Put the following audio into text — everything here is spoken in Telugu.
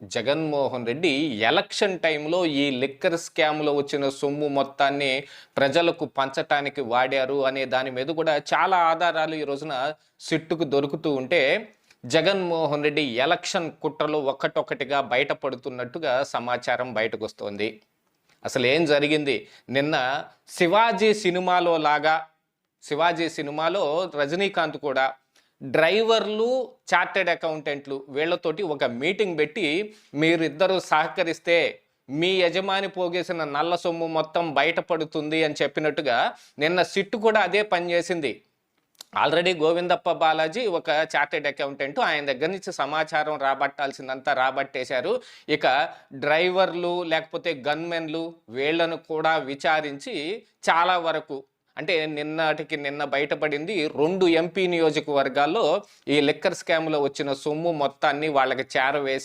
జగన్మోహన్ రెడ్డి ఎలక్షన్ టైంలో ఈ లిక్కర్ స్కామ్లో వచ్చిన సొమ్ము మొత్తాన్ని ప్రజలకు పంచటానికి వాడారు అనే దాని మీద కూడా చాలా ఆధారాలు ఈ రోజున సిట్టుకు దొరుకుతూ ఉంటే జగన్మోహన్ రెడ్డి ఎలక్షన్ కుట్రలు ఒక్కటొక్కటిగా బయటపడుతున్నట్టుగా సమాచారం బయటకు వస్తోంది అసలు ఏం జరిగింది? నిన్న శివాజీ సినిమాలో లాగా శివాజీ సినిమాలో రజనీకాంత్ కూడా డ్రైవర్లు చార్టెడ్ అకౌంటెంట్లు వీళ్ళతోటి ఒక మీటింగ్ పెట్టి మీరిద్దరూ సహకరిస్తే మీ యజమాని పోగేసిన నల్ల సొమ్ము మొత్తం బయటపడుతుంది అని చెప్పినట్టుగా నిన్న సిట్టు కూడా అదే పని చేసింది. ఆల్రెడీ గోవిందప్ప బాలాజీ ఒక చార్టెడ్ అకౌంటెంట్ ఆయన దగ్గర నుంచి సమాచారం రాబట్టాల్సిందంతా రాబట్టేశారు. ఇక డ్రైవర్లు లేకపోతే గన్మెన్లు వీళ్ళను కూడా విచారించి చాలా వరకు అంటే నిన్నటికి నిన్న బయటపడింది రెండు ఎంపీ నియోజకవర్గాల్లో ఈ లిక్కర్ స్కామ్లో వచ్చిన సొమ్ము మొత్తాన్ని వాళ్ళకి చేరవేసి